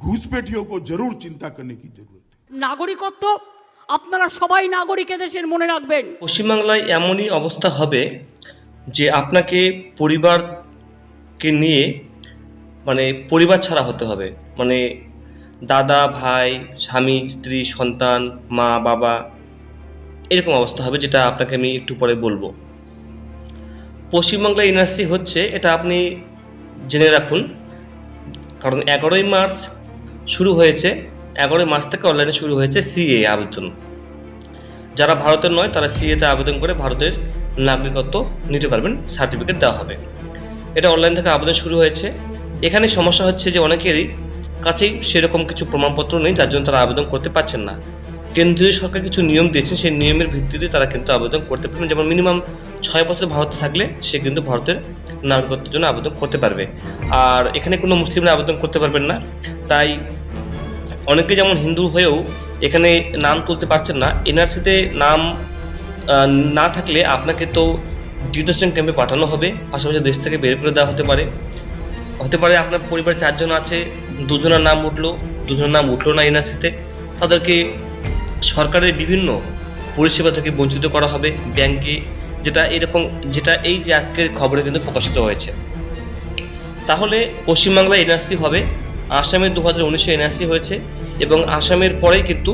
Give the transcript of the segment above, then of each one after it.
घुसपैठियों को जरूर चिंता करने की जरूरत है নাগরিকত্ব আপনারা সবাই নাগরিক দেশের মনে রাখবেন পশ্চিমবাংলায় এমনই অবস্থা হবে যে আপনাকে পরিবারকে নিয়ে মানে পরিবার ছাড়া হতে হবে মানে দাদা ভাই স্বামী স্ত্রী সন্তান মা বাবা এরকম অবস্থা হবে যেটা আপনাকে আমি একটু পরে বলবো পশ্চিমবাংলা এনআরসি হচ্ছে এটা আপনি জেনে রাখুন কারণ এগারোই মার্চ শুরু হয়েছে, এগারোই মার্চ থেকে অনলাইনে শুরু হয়েছে সিএ আবেদন। যারা ভারতের নয়, তারা সিএতে আবেদন করে ভারতের নাগরিকত্ব নিতে পারবেন সার্টিফিকেট দেওয়া হবে। এটা অনলাইন থেকে আবেদন শুরু হয়েছে। এখানে সমস্যা হচ্ছে যে অনেকেরই কাছেই সেরকম কিছু প্রমাণপত্র নেই, যার জন্য তারা আবেদন করতে পারছেন না। কেন্দ্রীয় সরকার কিছু নিয়ম দিয়েছেন সেই নিয়মের ভিত্তিতে তারা কিন্তু আবেদন করতে পারবেন। যেমন মিনিমাম ছয় বছর ভারতে থাকলে সে কিন্তু ভারতের নাগরিকত্বের জন্য আবেদন করতে পারবে। আর এখানে কোনো মুসলিমরা আবেদন করতে পারবেন না। তাই অনেকে যেমন হিন্দু হয়েও এখানে নাম তুলতে পারছেন না, এনআরসিতে নাম না থাকলে আপনাকে তো ডিটেনশন ক্যাম্পে পাঠানো হবে, পাশাপাশি দেশ থেকে বের করে দেওয়া হতে পারে। হতে পারে আপনার পরিবারে চারজন আছে, দুজনের নাম উঠল, দুজনের নাম উঠল না এনআরসিতে, তাদেরকে সরকারের বিভিন্ন পরিষেবা থেকে বঞ্চিত করা হবে ব্যাংকে, যেটা এরকম, যেটা এই যে আজকের খবরে কিন্তু প্রকাশিত হয়েছে। তাহলে পশ্চিমবাংলায় এনআরসি হবে আসামের দু হাজার উনিশে এনআরসি হয়েছে এবং আসামের পরেই কিন্তু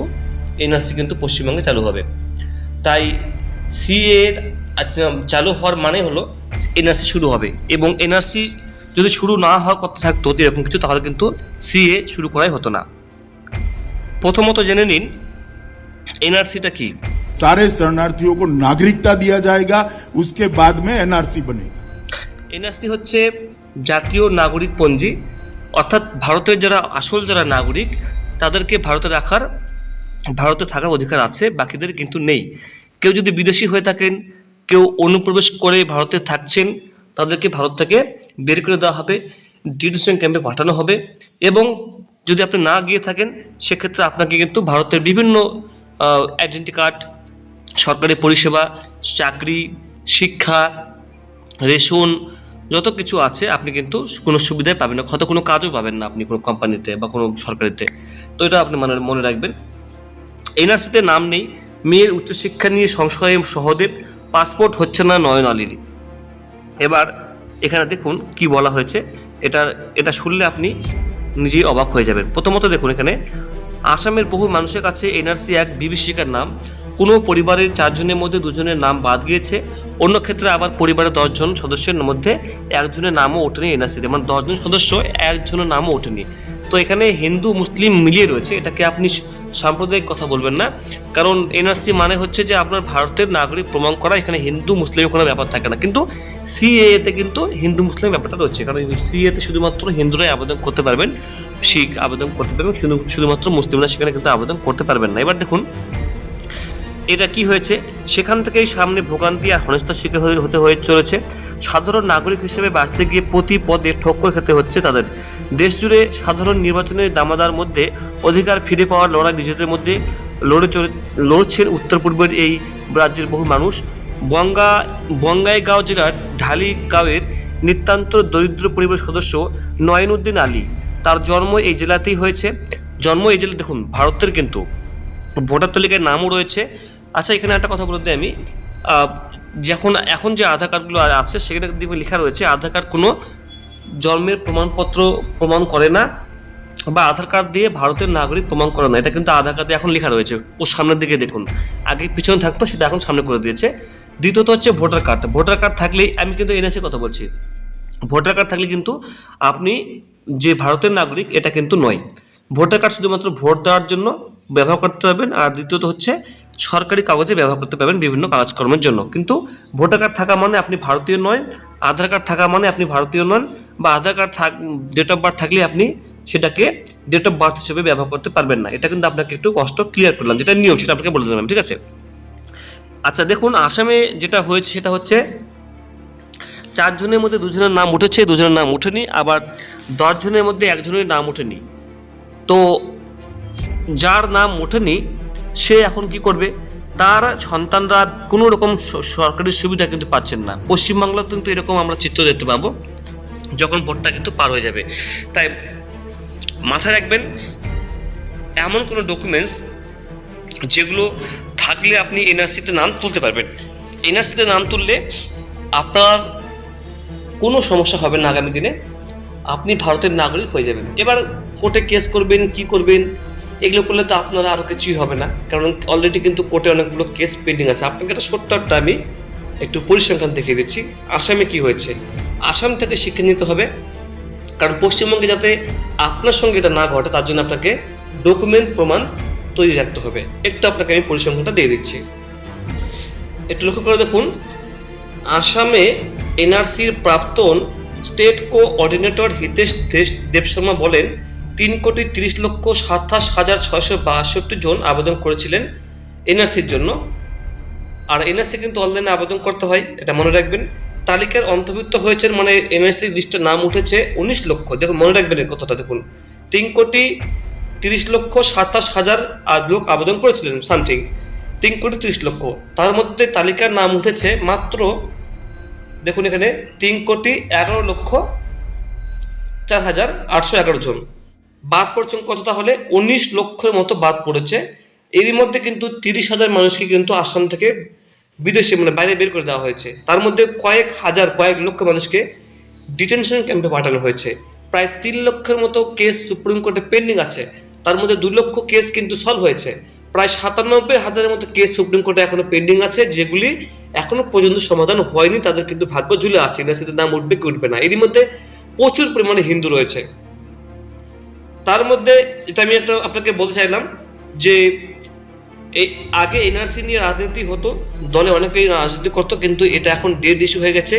এনআরসি কিন্তু পশ্চিমবঙ্গে চালু হবে তাই সিএ চালু হওয়ার মানে হলো এনআরসি শুরু হবে এবং এনআরসি যদি শুরু না হওয়ার কথা থাকতো এরকম কিছু তাহলে কিন্তু সিএ শুরু করাই হতো না প্রথমত জেনে নিন এনআরসিটা কি सारे शरणार्थियों को नागरिकता दिया जाएगा उसके बाद में एनआरसी बनेगा এনআরসি হচ্ছে জাতীয় নাগরিক পঞ্জি অর্থাৎ ভারতের যারা আসল যারা নাগরিক, তাদেরকে ভারতে রাখার, ভারতে থাকার অধিকার আছে, বাকিদের কিন্তু নেই। কেউ যদি বিদেশি হয়ে থাকেন, কেউ অনুপ্রবেশ করে ভারতে থাকছেন, তাদেরকে ভারত থেকে বের করে দেওয়া হবে, ডিটেনশন ক্যাম্পে পাঠানো হবে এবং যদি আপনি না গিয়ে থাকেন, সেক্ষেত্রে আপনাকে কিন্তু ভারতের বিভিন্ন আইডেন্টি কার্ড সরকারি পরিষেবা, চাকরি, শিক্ষা, রেশন যত কিছু আছে, আপনি কিন্তু কোনো সুবিধাই পাবেন না। হয়তো কোনো কাজও পাবেন না আপনি কোনো কোম্পানিতে বা কোনো সরকারিতে। তো এটা আপনি মনে মনে রাখবেন। এনআরসিতে নাম নেই। মেয়ের উচ্চশিক্ষা নিয়ে সংশয়ে সহদেব পাসপোর্ট হচ্ছে না নয়ন আলীর এবার এখানে দেখুন কি বলা হয়েছে। এটা এটা শুনলে আপনি নিজেই অবাক হয়ে যাবেন। প্রথমত দেখুন এখানে, আসামের বহু মানুষের কাছে এনআরসি এক বিভীষিকার নাম। কোনো পরিবারের চারজনের মধ্যে দুজনের নাম বাদ গিয়েছে। অন্য ক্ষেত্রে আবার পরিবারের দশজন সদস্যের মধ্যে একজনের নামও ওঠেনি এনআরসিতে। মানে দশজন সদস্য, একজনের নামও ওঠেনি। তো এখানে হিন্দু, মুসলিম মিলিয়ে রয়েছে। এটাকে আপনি সাম্প্রদায়িক কথা বলবেন না। কারণ এনআরসি মানে হচ্ছে যে আপনার ভারতের নাগরিক প্রমাণ করা। এখানে হিন্দু মুসলিম কোনো ব্যাপার থাকে না। কিন্তু সিএতে কিন্তু হিন্দু মুসলিম ব্যাপারটা রয়েছে। কারণ সিএতে শুধুমাত্র হিন্দুরাই আবেদন করতে পারবেন, শিখ আবেদন করতে পারবেন শুধু- শুধুমাত্র মুসলিমরা সেখানে কিন্তু আবেদন করতে পারবেন না। এবার দেখুন এটা কি হয়েছে? সেখান থেকেই সামনে ভোগান্তি আর হনস্থার শিকার হতে হয়ে চলেছে। সাধারণ নাগরিক হিসেবে বাঁচতে গিয়ে প্রতি পদে ঠক্কর খেতে হচ্ছে তাদের। দেশ জুড়ে সাধারণ নির্বাচনের দামাদার মধ্যে অধিকার ফিরে পাওয়ার লড়াই নিজেদের মধ্যে লড়ে চলে, লড়ছেন উত্তর পূর্বের এই রাজ্যের বহু মানুষ। বঙ্গা, বঙ্গাইগাঁও জেলার ঢালিগাঁওয়ের নিতান্ত দরিদ্র পরিবারের সদস্য নয়নউদ্দিন আলী। তার জন্ম এই জেলাতেই হয়েছে। জন্ম এই জেলা দেখুন, ভারতের কিন্তু। ভোটার তালিকায় নামও রয়েছে। আচ্ছা এখানে একটা কথা বলে দিই আমি। যখন, এখন যে আধার কার্ডগুলো আছে, সেখানে দেখবে লেখা রয়েছে, আধার কার্ড কোনো জন্মের প্রমাণপত্র প্রমাণ করে না বা আধার কার্ড দিয়ে ভারতের নাগরিক প্রমাণ করে না। এটা কিন্তু আধার কার্ডে এখন লেখা রয়েছে। ও সামনের দিকে দেখুন। আগে পিছনে থাকতো, সেটা এখন সামনে করে দিয়েছে। দ্বিতীয়ত হচ্ছে ভোটার কার্ড ভোটার কার্ড থাকলেই, আমি কিন্তু এনএসএ কথা বলছি। ভোটার কার্ড থাকলে কিন্তু আপনি যে ভারতের নাগরিক, এটা কিন্তু নয়। ভোটার কার্ড শুধুমাত্র ভোট দেওয়ার জন্য ব্যবহার করতে পারবেন। আর দ্বিতীয়ত হচ্ছে সরকারি কাগজে ব্যবহার করতে পারবেন বিভিন্ন কাজকর্মের জন্য। কিন্তু ভোটার কার্ড থাকা মানে আপনি ভারতীয় নয়, আধার কার্ড থাকা মানে আপনি ভারতীয় নন বা আধার কার্ড থাক ডেট অফ বার্থ থাকলে আপনি সেটাকে ডেট অফ বার্থ হিসেবে ব্যবহার করতে পারবেন না। এটা কিন্তু আপনাকে একটু কষ্ট ক্লিয়ার করলাম, যেটা নিয়ম, সেটা আপনাকে বলে দিলাম, ঠিক আছে? আচ্ছা দেখুন, আসামে যেটা হয়েছে সেটা হচ্ছে চারজনের মধ্যে দুজনের নাম উঠেছে, দুজনের নাম উঠেনি আবার দশজনের মধ্যে একজনের নাম উঠেনি তো যার নাম ওঠেনি সে এখন কি করবে? তার সন্তানরা কোনো রকম সরকারি সুবিধা কিন্তু পাচ্ছেন না। পশ্চিমবাংলা কিন্তু এরকম আমরা চিত্র দেখতে পাবো, যখন ভোটটা কিন্তু পার হয়ে যাবে। তাই মাথায় রাখবেন, এমন কোনো ডকুমেন্টস যেগুলো থাকলে আপনি এনআরসিতে নাম তুলতে পারবেন। এনআরসিতে নাম তুললে আপনার কোনো সমস্যা হবে না আগামী দিনে। আপনি ভারতের নাগরিক হয়ে যাবেন। এবার কোর্টে কেস করবেন, কি করবেন? এগুলো করলে তো আপনার আরও কিছুই হবে না। কারণ অলরেডি কিন্তু কোর্টে অনেকগুলো কেস পেন্ডিং আছে। আপনাকে একটা একটা আমি একটু পরিসংখ্যান দেখিয়ে দিচ্ছি। আসামে কি হয়েছে? আসাম থেকে শিক্ষা নিতে হবে। কারণ পশ্চিমবঙ্গে যাতে আপনার সঙ্গে এটা না ঘটে, তার জন্য আপনাকে ডকুমেন্ট প্রমাণ তৈরি রাখতে হবে। একটু আপনাকে আমি পরিসংখ্যানটা দিয়ে দিচ্ছি। একটু লক্ষ্য করে দেখুন। আসামে এনআরসির প্রাক্তন স্টেট কোঅর্ডিনেটর হিতেশ দেশ- দেবশর্মা বলেন তিন কোটি তিরিশ লক্ষ সাতাশ হাজার ছয়শো বাষট্টি জন আবেদন করেছিলেন এনআরসির জন্য। আর এনআরসি কিন্তু অনলাইনে আবেদন করতে হয়, এটা মনে রাখবেন। তালিকার অন্তর্ভুক্ত হয়েছেন মানে এনআরসি লিস্টে নাম উঠেছে উনিশ লক্ষ। দেখুন, মনে রাখবেন এই কথাটা, দেখুন। তিন কোটি তিরিশ লক্ষ সাতাশ হাজার লোক আবেদন করেছিলেন সামথিং তিন কোটি তিরিশ লক্ষ। তার মধ্যে তালিকার নাম উঠেছে মাত্র, দেখুন এখানে, তিন কোটি এগারো লক্ষ চার হাজার আটশো এগারো জন। বাদ পড়ছেন কত তাহলে উনিশ লক্ষের মতো বাদ পড়েছে। এরই মধ্যে কিন্তু তিরিশ হাজার মানুষকে কিন্তু আসাম থেকে বিদেশে মানে বাইরে বের করে দেওয়া হয়েছে। তার মধ্যে কয়েক হাজার, কয়েক লক্ষ মানুষকে ডিটেনশন ক্যাম্পে পাঠানো হয়েছে। প্রায় তিন লক্ষের মতো কেস সুপ্রিম কোর্টে পেন্ডিং আছে। তার মধ্যে দু লক্ষ কেস কিন্তু সলভ হয়েছে। প্রায় সাতানব্বই হাজারের মতো কেস সুপ্রিম কোর্টে এখনও পেন্ডিং আছে, যেগুলি এখনও পর্যন্ত সমাধান হয়নি। তাদের কিন্তু ভাগ্য ঝুলে আছে। ইউনিভার্সিটির নাম উঠবে কি উঠবে না। এরই মধ্যে প্রচুর পরিমাণে হিন্দু রয়েছে। তার মধ্যে এটা আমি একটা আপনাকে বলতে চাইলাম যে এই আগে এনআরসি নিয়ে রাজনীতি হতো, দলে অনেকেই রাজনীতি করতো, কিন্তু এটা এখন ডেড ইস্যু হয়ে গেছে।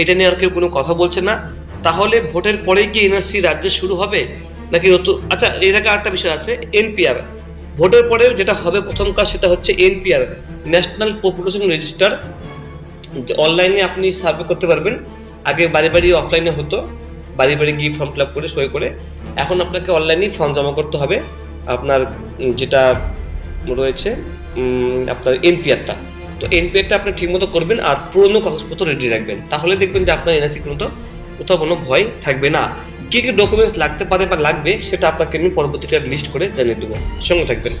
এটা নিয়ে আর কেউ কোনো কথা বলছে না। তাহলে ভোটের পরেই কি এনআরসি রাজ্যে শুরু হবে? নাকি নতুন আচ্ছা এর আগে একটা বিষয় আছে, এনপিআর। ভোটের পরে যেটা হবে প্রথম কাজ সেটা হচ্ছে এনপিআর ন্যাশনাল পপুলেশন রেজিস্টার অনলাইনে আপনি সার্ভে করতে পারবেন। আগে বাড়ি বাড়ি অফলাইনে হতো, বাড়ি বাড়ি গিয়ে ফর্ম ফিল আপ করে, সই করে। এখন আপনাকে অনলাইনেই ফর্ম জমা করতে হবে। আপনার যেটা রয়েছে আপনার এনপিআরটা। তো এনপিআরটা আপনি ঠিকমতো করবেন আর পুরনো কাগজপত্র রেডি রাখবেন। তাহলে দেখবেন যে আপনার এনআরসি কিন্তু কোথাও কোনো ভয় থাকবে না। কী কী ডকুমেন্টস লাগতে পারে বা লাগবে, সেটা আপনাকে আমি পরবর্তীটা লিস্ট করে জানিয়ে দেবো। সঙ্গে থাকবেন।